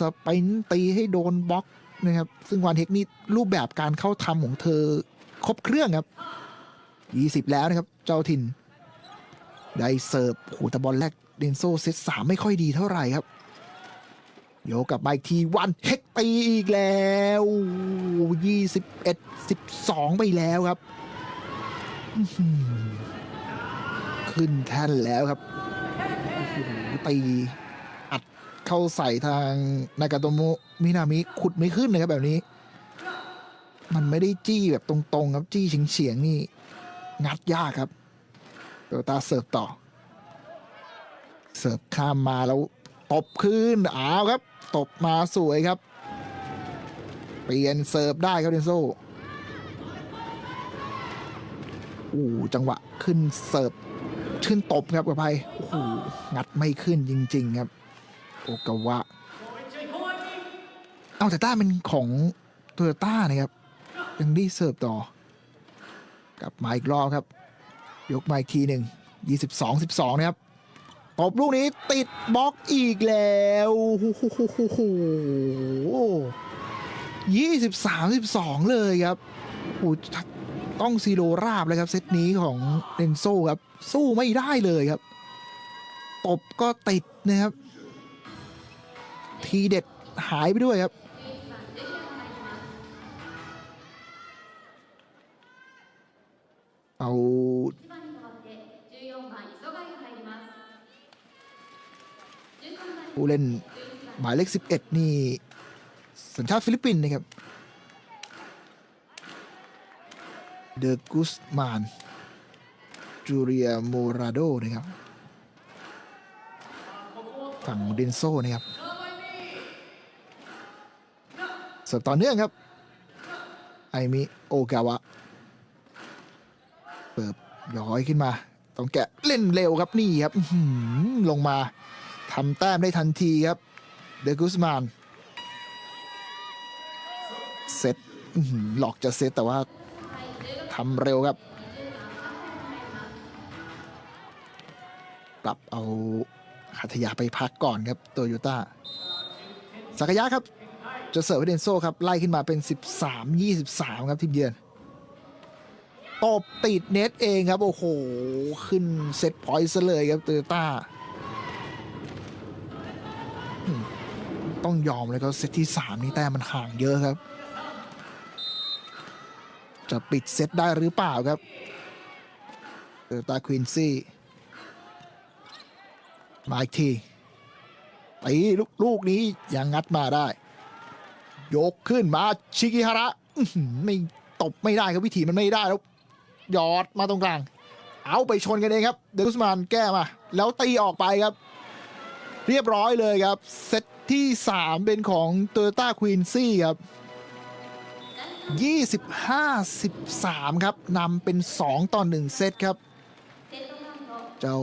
สไปนตีให้โดนบล็อกนะครับ ซึ่งวันเทคนี่รูปแบบการเข้าทำของเธอครบเครื่องครับ 20 แล้วนะครับ เจ้าถิ่น ได้เสิร์ฟหแต่บอลแรกเดนโซเซตสามไม่ค่อยดีเท่าไหร่ครับโยกกลับมาอีกทีวันเฮกตีอีกแล้ว 21 12 ไปแล้วครับ ขึ้นแท่นแล้วครับตี เข้าใส่ทางนากาโตโมมินามิขุดไม่ขึ้นเลยครับแบบนี้ มันไม่ได้จี้แบบตรงๆ ครับจี้เฉียงๆนี่ งัดยากครับโตตาเสิร์ฟต่อ เสิร์ฟข้ามมาแล้วตบขึ้นอ้าวครับ ตบมาสวยครับ เปลี่ยนเสิร์ฟได้ครับเดนโซอู้จังหวะขึ้นเสิร์ฟขึ้นตบครับกับไปโอ้โหงัดไม่ขึ้นจริง ๆ ครับ โอกาวะเอาแต่ต้าเป็นของโตโยต้านะครับ ยังได้เสิร์ฟต่อ กลับมาอีกรอบครับ ยกมาอีกทีหนึ่ง22 12 นะครับตบลูกนี้ติดบล็อกอีกแล้วโอ้โหยี่สิบสามสิบสองเลยครับโอ้โหต้องซีโรราบเลยครับ เซตนี้ของเดนโซครับ สู้ไม่ได้เลยครับ ตบก็ติดนะครับ ทีเด็ดหายไปด้วยครับเอาผู้เล่นหมายเลข 11 นี่ สัญชาติฟิลิปปินส์นะครับ เดอกุสมาน จูเรียโมราโดนะครับ ฝั่งเดนโซนะครับ เสิร์ฟต่อเนื่องครับ ไอมิโอกาวะ เปิบย้อยขึ้นมา ต้องแกะเล่นเร็วครับนี่ครับลงมาทำแต้มได้ทันทีครับ เดกุสมานเซตหลอกจะเซตแต่ว่าทำเร็วครับ ปรับเอาหัตถยาไปพักก่อนครับโตโยต้าสักยะครับ จะเสิร์ฟให้เดนโซครับ ไล่ขึ้นมาเป็น 13 23 ครับทีมเยือนตบติดเน็ตเองครับ โอ้โห ขึ้นเซตพอยต์ซะเลยครับโตโยต้า ต้องยอมเลยครับเซตที่ 3 นี่แต้มมันห่างเยอะครับ จะปิดเซตได้หรือเปล่าครับเดลตาควินซี่ มาอีกทีตีลูกลูกนี้ยังงัดมาได้ ยกขึ้นมาชิกิฮาระไม่ตบไม่ได้ครับวิธีมันไม่ได้แล้วหยอดมาตรงกลาง เอาไปชนกันเองครับ เดลุสมานแก้มา แล้วตีออกไปครับ เรียบร้อยเลยครับ เซตที่ 3 เป็นของโตโยต้าควีนซี่ครับ25 13 ครับนำเป็น 2 ต่อ 1 เซตครับ เจ้า